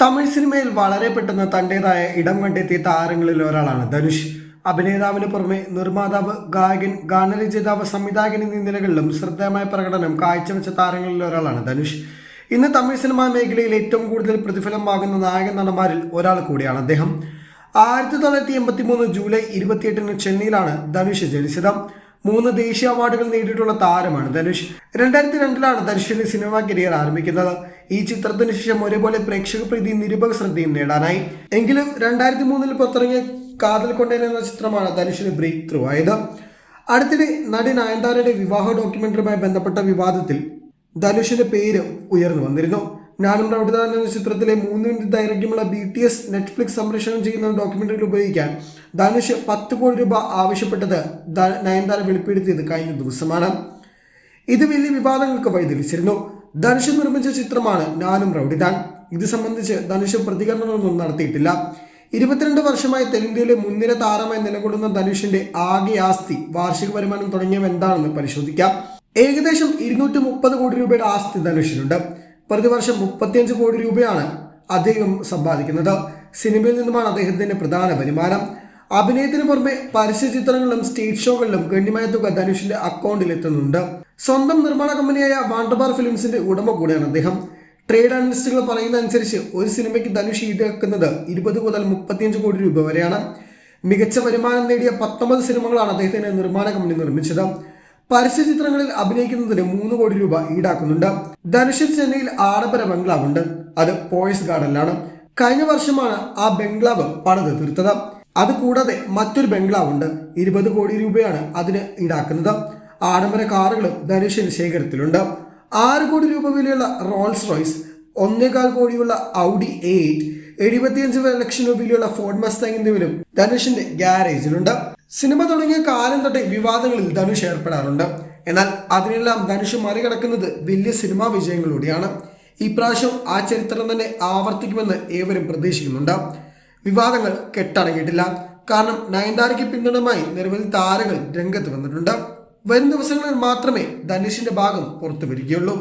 തമിഴ് സിനിമയിൽ വളരെ പെട്ടെന്ന് തന്റെതായ ഇടം കണ്ടെത്തിയ താരങ്ങളിൽ ഒരാളാണ് ധനുഷ്. അഭിനേതാവിന് പുറമെ നിർമ്മാതാവ് ഗായകൻ ഗാനരചയിതാവ് സംവിധായകൻ എന്നീ നിലകളിലും ശ്രദ്ധേയമായ പ്രകടനം കാഴ്ചവെച്ച താരങ്ങളിൽ ഒരാളാണ് ധനുഷ്. ഇന്ന് തമിഴ് സിനിമാ മേഖലയിൽ ഏറ്റവും കൂടുതൽ പ്രതിഫലം വാങ്ങുന്ന നായക നടന്മാരിൽ ഒരാൾ കൂടിയാണ് അദ്ദേഹം. ആയിരത്തി തൊള്ളായിരത്തി എൺപത്തി മൂന്ന് ജൂലൈ ഇരുപത്തിയെട്ടിന് ചെന്നൈയിലാണ് ധനുഷ് ജനിച്ചത്. മൂന്ന് ദേശീയ അവാർഡുകൾ നേടിയിട്ടുള്ള താരമാണ് ധനുഷ്. രണ്ടായിരത്തി രണ്ടിലാണ് ധനുഷിന്റെ സിനിമ കരിയർ ആരംഭിക്കുന്നത്. ഈ ചിത്രത്തിന് ശേഷം ഒരേപോലെ പ്രേക്ഷക പ്രീതി നിരൂപക ശ്രദ്ധയും നേടാനായി. എങ്കിലും രണ്ടായിരത്തി മൂന്നിൽ പുറത്തിറങ്ങിയ കാതൽ കൊണ്ടേൻ എന്ന ചിത്രമാണ് ധനുഷിന് ബ്രേക്ക് ത്രൂ ആയത്. അടുത്തിടെ നടി നയൻതാരയുടെ വിവാഹ ഡോക്യുമെന്ററിയുമായി ബന്ധപ്പെട്ട വിവാദത്തിൽ ധനുഷിന്റെ പേര് ഉയർന്നു വന്നിരുന്നു. ഞാനും റൗഡിദാൻ എന്ന ചിത്രത്തിലെ മൂന്ന് മിനിറ്റ് ദൈർഘ്യമുള്ള ബി ടി എസ് നെറ്റ്ഫ്ലിക്സ് സംപ്രേഷണം ചെയ്യുന്ന ഡോക്യുമെന്ററിയിൽ ഉപയോഗിക്കാൻ ധനുഷ് പത്ത് കോടി രൂപ ആവശ്യപ്പെട്ടത് നയൻതാര വെളിപ്പെടുത്തിയത് കഴിഞ്ഞ ദിവസമാണ്. ഇത് വലിയ വിവാദങ്ങൾക്ക് വഴിതെളിച്ചിരുന്നു. ധനുഷ് നിർമ്മിച്ച ചിത്രമാണ് ഞാനും റൗഡിദാൻ ഇത് സംബന്ധിച്ച് ധനുഷ് പ്രതികരണങ്ങളൊന്നും നടത്തിയിട്ടില്ല. ഇരുപത്തിരണ്ട് വർഷമായി തെലുങ്കിലെ മുൻനിര താരമായി നിലകൊള്ളുന്ന ധനുഷിന്റെ ആകെ ആസ്തി വാർഷിക വരുമാനം തുടങ്ങിയവ എന്താണെന്ന് പരിശോധിക്കാം. ഏകദേശം ഇരുന്നൂറ്റി മുപ്പത് കോടി രൂപയുടെ ആസ്തി ധനുഷിനുണ്ട്. പ്രതിവർഷം മുപ്പത്തിയഞ്ച് കോടി രൂപയാണ് അദ്ദേഹം സമ്പാദിക്കുന്നത്. സിനിമയിൽ നിന്നുമാണ് അദ്ദേഹത്തിന്റെ പ്രധാന വരുമാനം. അഭിനയത്തിന് പുറമെ പരസ്യ ചിത്രങ്ങളിലും സ്റ്റേജ് ഷോകളിലും ഗണ്യമായ തുക ധനുഷിന്റെ അക്കൗണ്ടിൽ എത്തുന്നുണ്ട്. സ്വന്തം നിർമ്മാണ കമ്പനിയായ വാണ്ടർബാർ ഫിലിംസിന്റെ ഉടമ കൂടിയാണ് അദ്ദേഹം. ട്രേഡ് അനലിസ്റ്റുകൾ പറയുന്ന അനുസരിച്ച് ഒരു സിനിമയ്ക്ക് ധനുഷ് ഈടാക്കുന്നത് ഇരുപത് മുതൽ മുപ്പത്തിയഞ്ച് കോടി രൂപ വരെയാണ്. മികച്ച വരുമാനം നേടിയ പത്തൊമ്പത് സിനിമകളാണ് അദ്ദേഹത്തിന്റെ നിർമ്മാണ കമ്പനി നിർമ്മിച്ചത്. പരസ്യ ചിത്രങ്ങളിൽ അഭിനയിക്കുന്നതിന് മൂന്ന് കോടി രൂപ ഈടാക്കുന്നുണ്ട്. ധനുഷ് ചെന്നൈയിൽ ആഡംബര ബംഗ്ലാവുണ്ട്. അത് പോയസ് ഗാർഡനിലാണ്. കഴിഞ്ഞ വർഷമാണ് ആ ബംഗ്ലാവ് പണിത് തീർത്തത്. അത് കൂടാതെ മറ്റൊരു ബംഗ്ലാവുണ്ട്. ഇരുപത് കോടി രൂപയാണ് അതിന് ഈടാക്കുന്നത്. ആഡംബര കാറുകളും ധനുഷിന് ശേഖരത്തിലുണ്ട്. ആറ് കോടി രൂപ വിലയുള്ള റോൾസ് റോയ്സ് ഒന്നേകാൽ കോടിയുള്ള ഔഡി എയ്റ്റ് എഴുപത്തിയഞ്ച് ലക്ഷം രൂപ വിലയുള്ള ഫോർഡ് മസ്താങ് എന്നിവരും ധനുഷിന്റെ ഗ്യാരേജിലുണ്ട് സിനിമ തുടങ്ങിയ കാലം തൊട്ട് വിവാദങ്ങളിൽ ധനുഷ് ഏർപ്പെടാറുണ്ട്. എന്നാൽ അതിനെല്ലാം ധനുഷ് മറികടക്കുന്നത് വലിയ സിനിമാ വിജയങ്ങളിലൂടെയാണ്. ഇപ്രാവശ്യം ആ ചരിത്രം തന്നെ ആവർത്തിക്കുമെന്ന് ഏവരും പ്രതീക്ഷിക്കുന്നുണ്ട്. വിവാദങ്ങൾ കെട്ടടങ്ങിയിട്ടില്ല. കാരണം നയൻതാരയ്ക്ക് പിന്തുണമായി നിരവധി താരങ്ങൾ രംഗത്ത് വന്നിട്ടുണ്ട്. വരും ദിവസങ്ങളിൽ മാത്രമേ ധനുഷിന്റെ ഭാഗം പുറത്തു വരികയുള്ളൂ